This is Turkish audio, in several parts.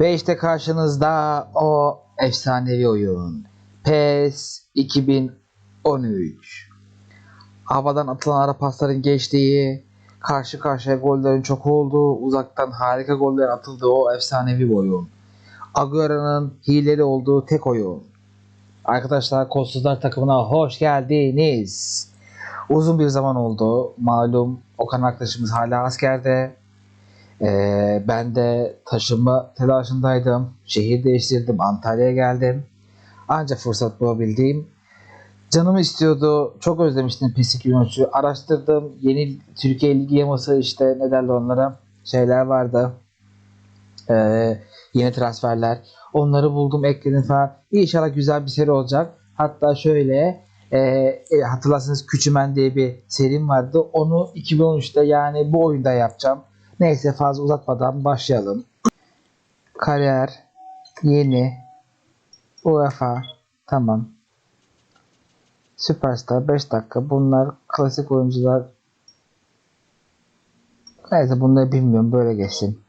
Ve işte karşınızda o efsanevi oyun. PES 2013. Havadan atılan ara pasların geçtiği, karşı karşıya gollerin çok olduğu, uzaktan harika goller atıldığı o efsanevi oyun. Agüero'nun hileli olduğu tek oyun. Arkadaşlar Kolsuzlar takımına hoş geldiniz. Uzun bir zaman oldu. Malum Okan arkadaşımız hala askerde. Ee, ben de taşınma telaşındaydım. Şehir değiştirdim. Antalya'ya geldim. Ancak fırsat bulabildiğim. Canım istiyordu. Çok özlemiştim PES 2013'ü. Araştırdım. Yeni Türkiye Ligi yaması işte ne derler onlara. Şeyler vardı. Ee, yeni transferler. Onları buldum ekledim falan. İnşallah güzel bir seri olacak. Hatta şöyle e, e, hatırlarsanız Küçümen diye bir serim vardı. Onu 2013'te yani bu oyunda yapacağım. Neyse fazla uzatmadan başlayalım. Kariyer, yeni, UEFA, tamam. Süperstar 5 dakika. Bunlar klasik oyuncular. Neyse bunları bilmiyorum böyle geçsin.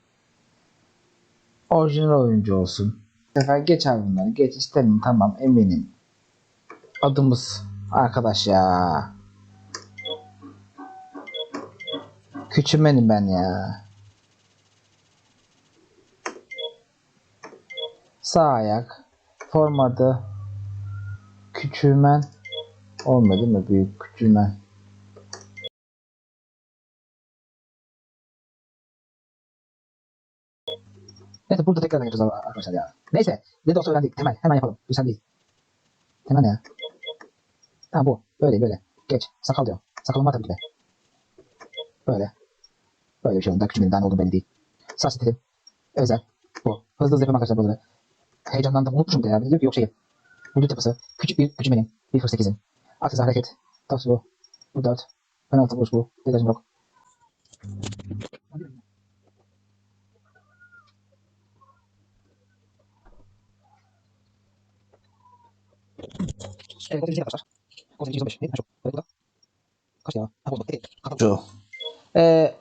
Orijinal oyuncu olsun. Bu sefer geç abi bunları. Geç istemiyorum tamam eminim. Adımız arkadaş ya. Küçümenim ben ya. Sağ ayak. Formadı. Küçülmen. Olmadı mı? Büyük küçülmen. Neyse burada tekrardan yapacağız arkadaşlar ya. Neyse. Ne de olsa öğrendik. Temel. Hemen yapalım. Güzel değil. Temel ne ya? Tamam bu. Böyle böyle. Geç. Sakal diyor. Sakalım var tabii ki de. Böyle. Böyle bir şey oldu. Küçük benim olduğum belli değil. Saç stilim. Özel. Bu. Hızlı hızlı yapıyorum arkadaşlar buraları. Heyecanlandım. Unutmuşum de ya. Diyor ki yok şey. Vücut yapısı. Küçük bir küçük benim. 1.48'in. Akses hareket. Taps bu. Bu 4. Penaltı vuruş bu. Deterjan yok. Evet, o arkadaşlar. O 215. Ne? Çok. Evet, bu da. Kaç ya? Ha, bozma. Evet. Şu. Ee,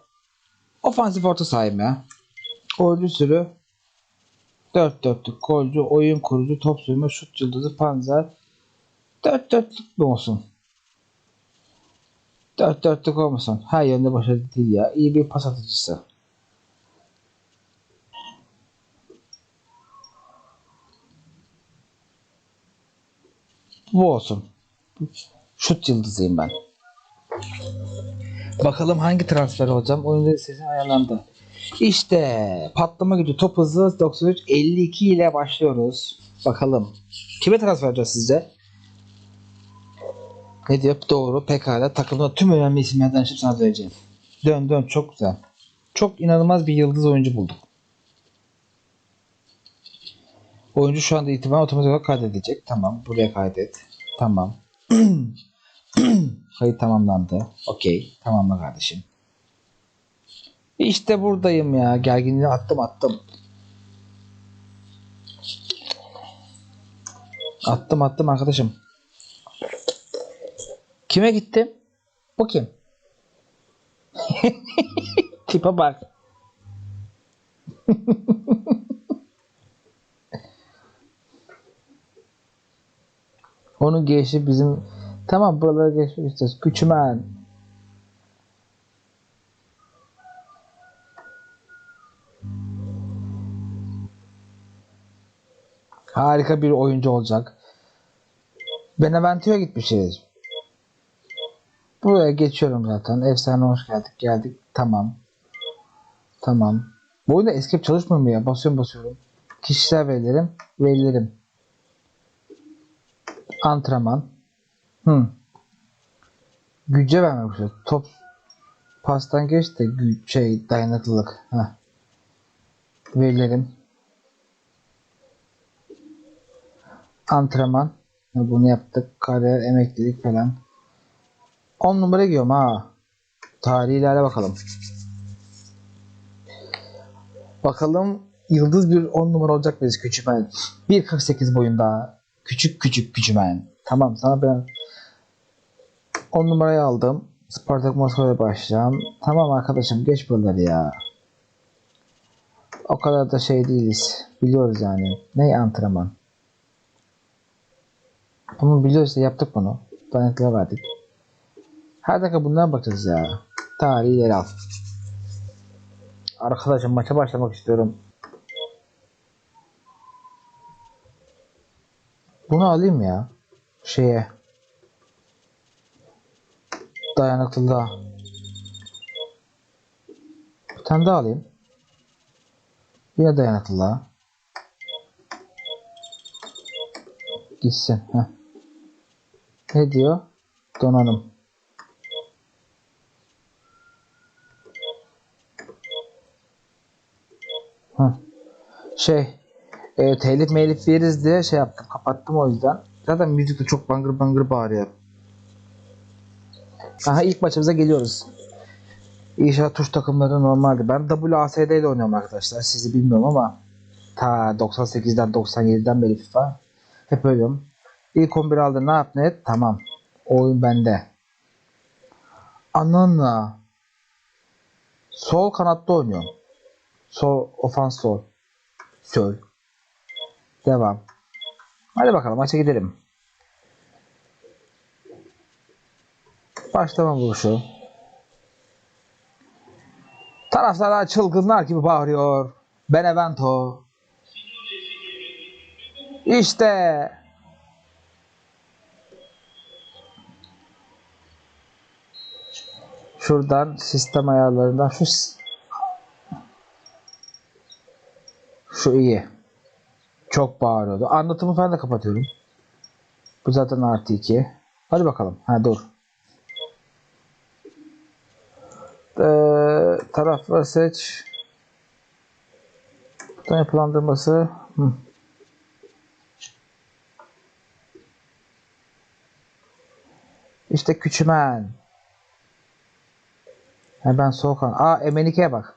ofansif orta sahayım ya. Golcü sürü. 4 dörtlük golcü, oyun kurucu, top sürme, şut yıldızı, panzer. 4 dörtlük mü olsun? 4 dörtlük olmasın. Her yönde başarılı değil ya. İyi bir pas atıcısı. Bu olsun. Şut yıldızıyım ben. Bakalım hangi transfer olacağım. Oyuncu listesi ayarlandı. İşte patlama gücü top hızı 93 52 ile başlıyoruz. Bakalım. Kime transfer edeceğiz sizce? Ne diyor? Doğru. Pekala. Takımda tüm önemli isimlerden şimdi sana vereceğim. Dön dön. Çok güzel. Çok inanılmaz bir yıldız oyuncu bulduk. Oyuncu şu anda itibaren otomatik olarak kaydedilecek. Tamam. Buraya kaydet. Tamam. Kayıt tamamlandı. Okey. Tamamla kardeşim. İşte buradayım ya. Gerginliği attım attım. Attım attım arkadaşım. Kime gittim? Bu kim? Tipe bak. Onun geçi bizim tamam buralara geçmek istiyoruz. Küçümen. Harika bir oyuncu olacak. Beneventio'ya gitmişiz. Buraya geçiyorum zaten. Efsane hoş geldik. Geldik. Tamam. Tamam. Bu oyunda escape çalışmıyor mu ya? Basıyorum basıyorum. Kişisel verilerim. Verilerim. Antrenman. Hı. Güce vermek için. Top pastan geç de güç şey dayanıklılık. Heh. Verilerim. Antrenman. Bunu yaptık. Kariyer, emeklilik falan. 10 numara giyiyorum ha. Tarihi ilerle bakalım. Bakalım yıldız bir 10 numara olacak mıyız küçümen? 1.48 boyunda. Küçük küçük küçümen. Tamam sana ben 10 numarayı aldım. Spartak Moskova'ya başlayacağım. Tamam arkadaşım geç buraları ya. O kadar da şey değiliz. Biliyoruz yani. Ne antrenman? Bunu biliyoruz da yaptık bunu. Dayanıklığa verdik. Her dakika bundan bakacağız ya. Tarihi ileri al. Arkadaşım maça başlamak istiyorum. Bunu alayım ya. Şeye. Dayanıklılığa. Bir tane daha alayım. Yine dayanıklılığa. Gitsin. Heh. Ne diyor? Donanım. Heh. Şey, e, telif melif veririz diye şey yaptım. Kapattım o yüzden. Zaten müzik de çok bangır bangır bağırıyor. Aha ilk maçımıza geliyoruz. İnşallah tuş takımları normaldi. Ben WASD ile oynuyorum arkadaşlar. Sizi bilmiyorum ama ta 98'den 97'den beri FIFA. Hep oynuyorum. İlk 11 aldı ne yap ne? Tamam. Oyun bende. Ananla. Sol kanatta oynuyorum. Sol ofans sol. Sol. Devam. Hadi bakalım maça gidelim. Başlama vuruşu. Taraftarlar çılgınlar gibi bağırıyor. Benevento. İşte. Şuradan sistem ayarlarından şu şu iyi. Çok bağırıyordu. Anlatımı falan da kapatıyorum. Bu zaten artı 2. Hadi bakalım. Ha dur. Tarafları seç. Buradan yapılandırması. Hı. İşte küçümen. Ha ben soğukan. Aa Emenike'ye bak.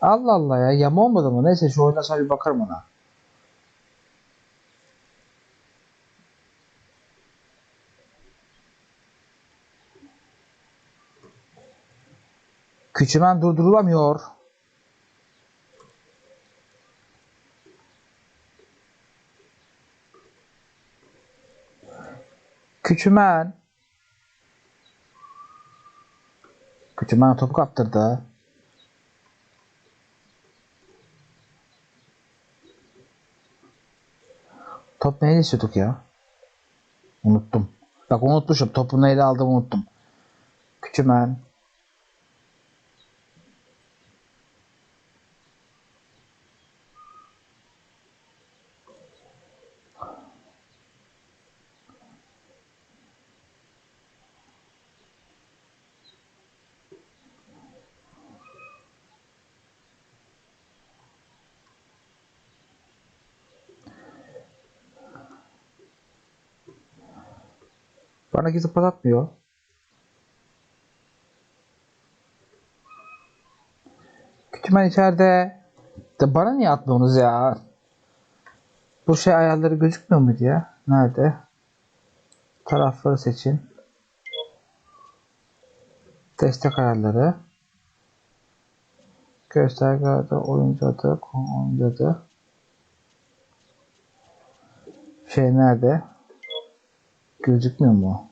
Allah Allah ya yama olmadı mı? Neyse şu oyuna sonra bir bakarım ona. Küçümen durdurulamıyor. Küçümen. Küçümen topu kaptırdı. Top neyle istiyorduk ya? Unuttum. Bak unutmuşum. Topu neyle aldım unuttum. Küçümen. Bana kimse pas atmıyor. Kütümen içeride. De bana niye atmıyorsunuz ya? Bu şey ayarları gözükmüyor muydu ya? Nerede? Tarafları seçin. Destek ayarları. Gösterge adı, oyuncu adı, oyuncu adı. Şey nerede? Gözükmüyor mu?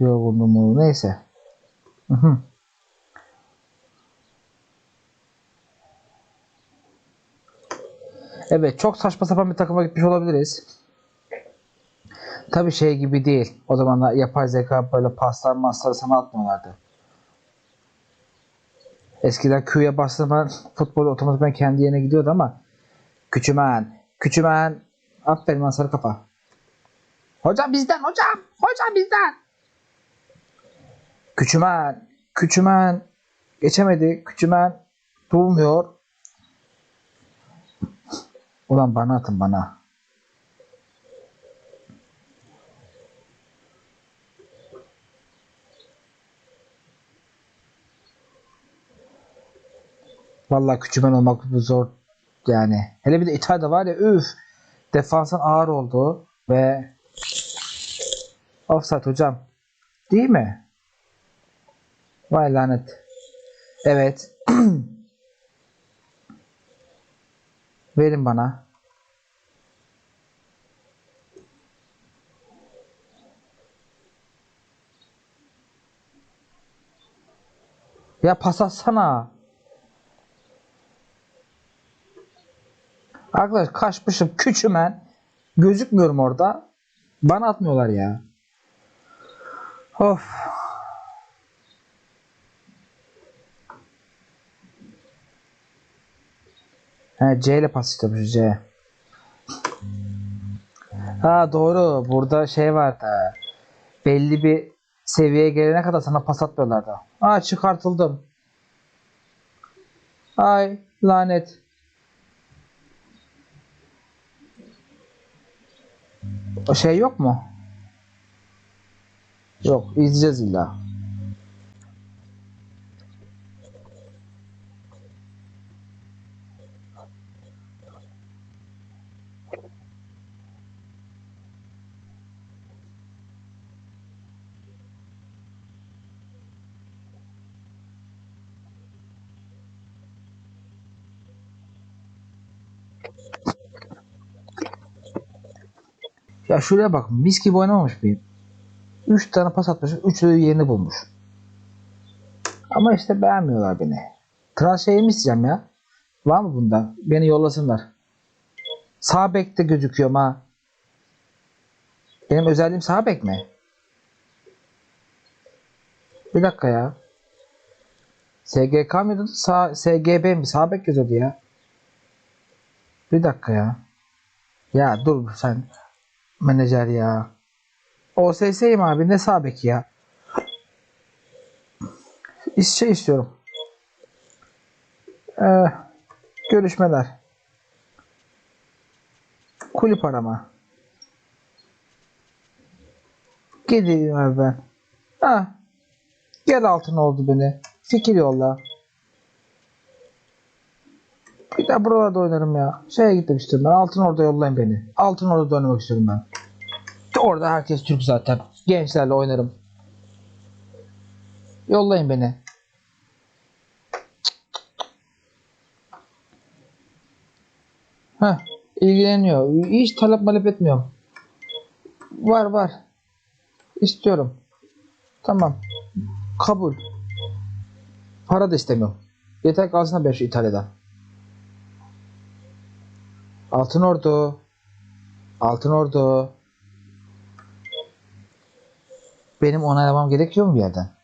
Yorgunluğum mu? Neyse. Hı. Evet çok saçma sapan bir takıma gitmiş olabiliriz. Tabi şey gibi değil. O zamanlar yapay zeka böyle paslar masları sana atmıyorlardı. Eskiden Q'ya bastığım zaman futbol otomatikman kendi yerine gidiyordu ama Küçümen, küçümen aferin lan kafa. Hocam bizden hocam. Hocam bizden. Küçümen. Küçümen. Geçemedi. Küçümen. Bulmuyor. Ulan bana atın bana. Vallahi küçümen olmak zor yani. Hele bir de İtalya'da var ya üf. Defansın ağır olduğu ve offside hocam. Değil mi? Vay lanet. Evet. Verin bana. Ya pas atsana. Arkadaş kaçmışım küçümen. Gözükmüyorum orada. Bana atmıyorlar ya. Of. He C ile pas istemiş C. Ha doğru. Burada şey vardı. Belli bir seviyeye gelene kadar sana pas atmıyorlardı. Aa çıkartıldım. Ay lanet. O şey yok mu? Yok. izleyeceğiz illa. Ya şuraya bak. Mis gibi oynamamış mıyım? 3 tane pas atmış. 3'ü de yerini bulmuş. Ama işte beğenmiyorlar beni. Transferimi isteyeceğim ya. Var mı bunda? Beni yollasınlar. Sağ bekte gözüküyorum ha. Benim özelliğim sağ bek mi? Bir dakika ya. SGK mıydı? Sağ, SGB mi? Sağ bek yazıyordu ya. Bir dakika ya. Ya dur sen. Menajer ya. OSS'yim abi ne sağ bek ya. İş şey istiyorum. Ee, görüşmeler. Kulüp arama. Gideyim ben. Ha. Gel altın oldu beni. Fikir yolla. Bir de buralarda oynarım ya. Şeye gitmek istiyorum ben. Altın orada yollayın beni. Altın orada oynamak istiyorum ben. Orada herkes Türk zaten. Gençlerle oynarım. Yollayın beni. Heh, ilgileniyor. Hiç talep malep etmiyorum. Var var. İstiyorum. Tamam. Kabul. Para da istemiyorum. Yeter kalsın 5 İtalya'dan. Altın Ordu. Altın Ordu. Benim onaylamam gerekiyor mu bir yerden?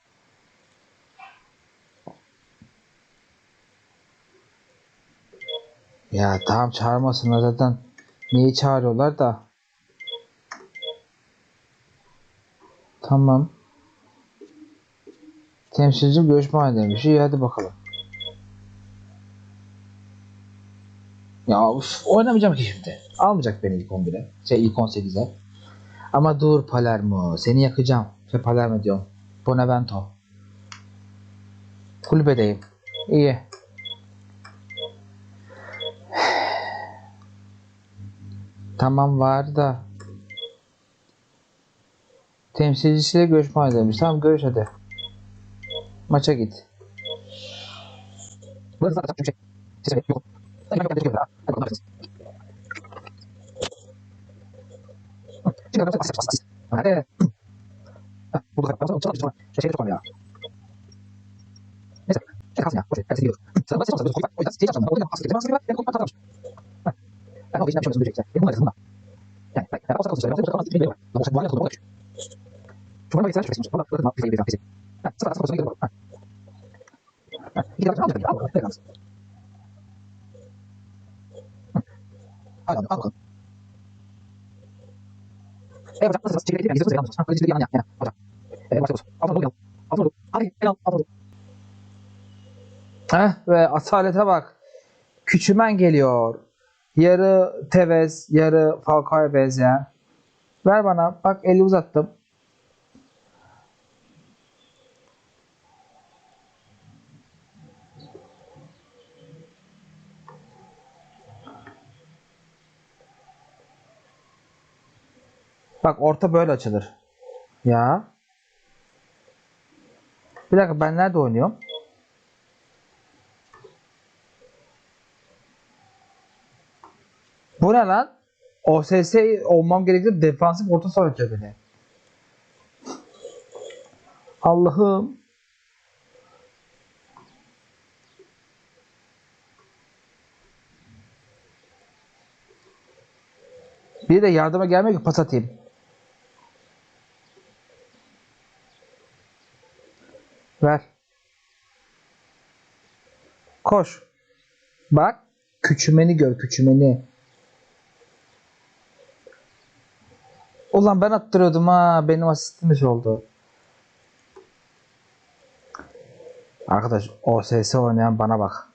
Ya tamam çağırmasınlar zaten. Neyi çağırıyorlar da? Tamam. Temsilci görüşme halinde demiş. İyi hadi bakalım. Ya uf, oynamayacağım ki şimdi. Almayacak beni ilk 11'e. Şey ilk 18'e. Ama dur Palermo. Seni yakacağım. Şey Palermo diyorum. Bonavento. Kulübedeyim. İyi. Tamam var da. Temsilcisiyle görüşme demiş. Tamam görüş hadi. Maça git. Ben ben ben sana. Neyse. Şey kalsın ya. Boş ver. Hadi gidiyoruz. Sen bana seçersen koy. O yüzden stage açalım. O yüzden asist. Ben asist. Ben kontrat almış. Ben o işden bir şey söyleyecek. Ben bunu da yazdım da. Yani ben ben o sakal söylüyorum. Ben o sakal söylüyorum. Ben o sakal söylüyorum. Şu an ben geçer şüphesiz. Valla burada bir şey bir şey. Ha, sıra sıra sonra gidelim. Ha. Ha, iki dakika alacak ya. Al, al, al. Al, al, al. E hocam nasıl çekildi mi? Gizli yanlış. Ha, gizli yanlış. Ya, hocam. E başlıyoruz. Altın oldu. Altın oldu. Hadi, el al, altın oldu. Heh ve asalete bak. Küçümen geliyor. Yarı Tevez, yarı Falcao'ya benzeyen. Ver bana. Bak eli uzattım. Bak orta böyle açılır. Ya. Bir dakika ben nerede oynuyorum? Bu ne lan? OSS olmam gerekli defansif orta saha beni. Allah'ım. Bir de yardıma gelmiyor ki pas atayım. Ver. Koş. Bak. Küçümeni gör küçümeni. Ulan ben attırıyordum ha. Benim asistimiz oldu. Arkadaş OSS oynayan bana bak.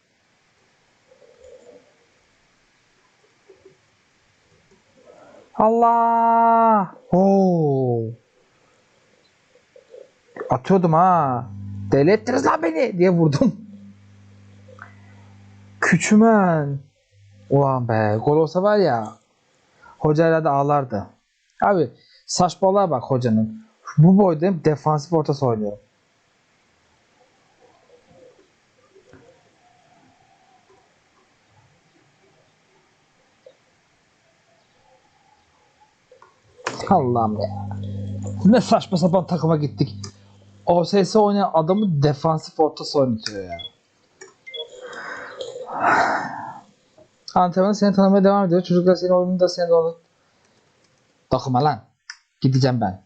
Allah! Oo! Atıyordum ha. Deli ettiniz lan beni diye vurdum. Küçümen. Ulan be gol olsa var ya hoca herhalde ağlardı. Abi saçmalığa bak hocanın. Bu boyda defansif orta saha oynuyor. Allah'ım ya. Ne saçma sapan takıma gittik. OSS oynayan adamı defansif orta saha oynatıyor ya. Antrenmanı seni tanımaya devam ediyor. Çocuklar senin oyununda seni onu... Takıma lan. Gideceğim ben.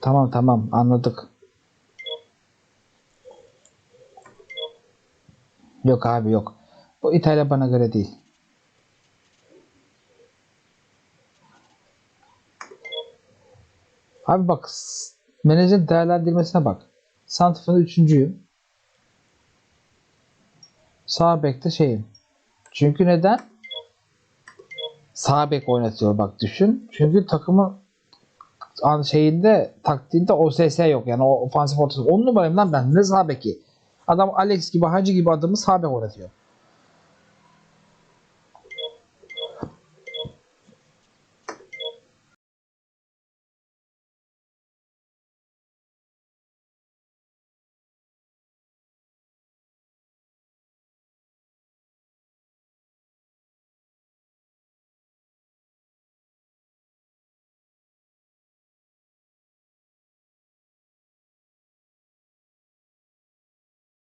Tamam tamam anladık. Yok abi yok. Bu İtalya bana göre değil. Abi bak menajerin değerlendirmesine bak. Santrfor'da üçüncüyüm. Sağ bekte şeyim. Çünkü neden? Sağ bek oynatıyor bak düşün. Çünkü takımın şeyinde taktiğinde OSS yok yani o ofansif ortası. 10 numarayım lan ben ne sağ beki. Adam Alex gibi Hacı gibi adamı sağ bek oynatıyor.